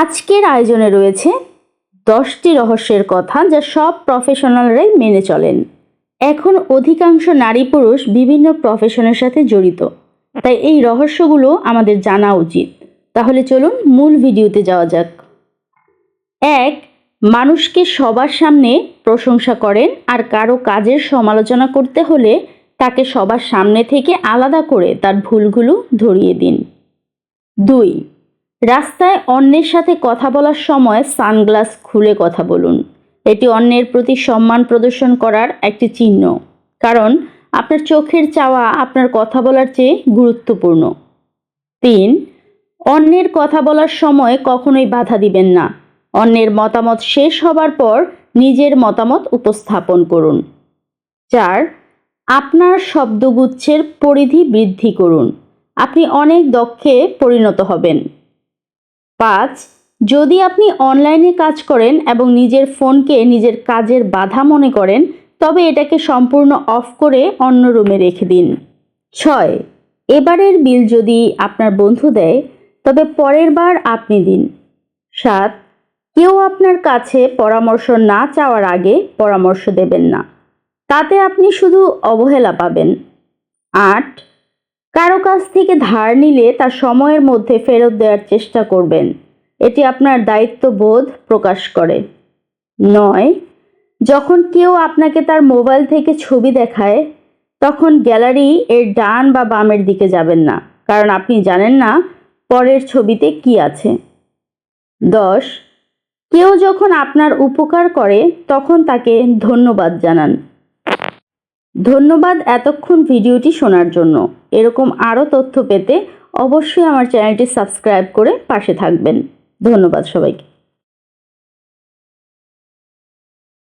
আজকের আয়োজনে রয়েছে দশটি রহস্যের কথা যা সব প্রফেশনালরাই মেনে চলেন। এখন অধিকাংশ নারী পুরুষ বিভিন্ন প্রফেশনের সাথে জড়িত। তাই এই রহস্যগুলো আমাদের জানা উচিত। তাহলে চলুন মূল ভিডিওতে যাওয়া যাক। এক, মানুষকে সবার সামনে প্রশংসা করেন আর কারও কাজের সমালোচনা করতে হলে তাকে সবার সামনে থেকে আলাদা করে তার ভুলগুলো ধরিয়ে দিন। দুই রাস্তায় অন্যের সাথে কথা বলার সময় সানগ্লাস খুলে কথা বলুন। এটি অন্যের প্রতি সম্মান প্রদর্শন করার একটি চিহ্ন। কারণ আপনার চোখের চাওয়া আপনার কথা বলার চেয়ে গুরুত্বপূর্ণ। তিন, অন্যের কথা বলার সময় কখনোই বাধা দিবেন না। অন্যের মতামত শেষ হবার পর নিজের মতামত উপস্থাপন করুন। চার, আপনার শব্দগুচ্ছের পরিধি বৃদ্ধি করুন। আপনি অনেক দক্ষে পরিণত হবেন। পাঁচ, যদি আপনি অনলাইনে কাজ করেন এবং নিজের ফোনকে নিজের কাজের বাধা মনে করেন, তবে এটাকে সম্পূর্ণ অফ করে অন্য রুমে রেখে দিন। ছয়, এবারের বিল যদি আপনার বন্ধু দেয়, তবে পরের বার আপনি দিন। সাত, কেউ আপনার কাছে পরামর্শ না চাওয়ার আগে পরামর্শ দেবেন না। তাতে আপনি শুধু অবহেলা পাবেন। আট কারও কাছ থেকে ধার নিলে তা সময়ের মধ্যে ফেরত দেওয়ার চেষ্টা করবেন। এটি আপনার দায়িত্ববোধ প্রকাশ করে। নয়, যখন কেউ আপনাকে তার মোবাইল থেকে ছবি দেখায়, তখন গ্যালারি এর ডান বা বামের দিকে যাবেন না, কারণ আপনি জানেন না পরের ছবিতে কি আছে। দশ, কেউ যখন আপনার উপকার করে, তখন তাকে ধন্যবাদ জানান। ধন্যবাদ এতক্ষণ ভিডিওটি শোনার জন্য। এরকম আরও তথ্য পেতে অবশ্যই আমার চ্যানেলটি সাবস্ক্রাইব করে পাশে থাকবেন। ধন্যবাদ সবাইকে।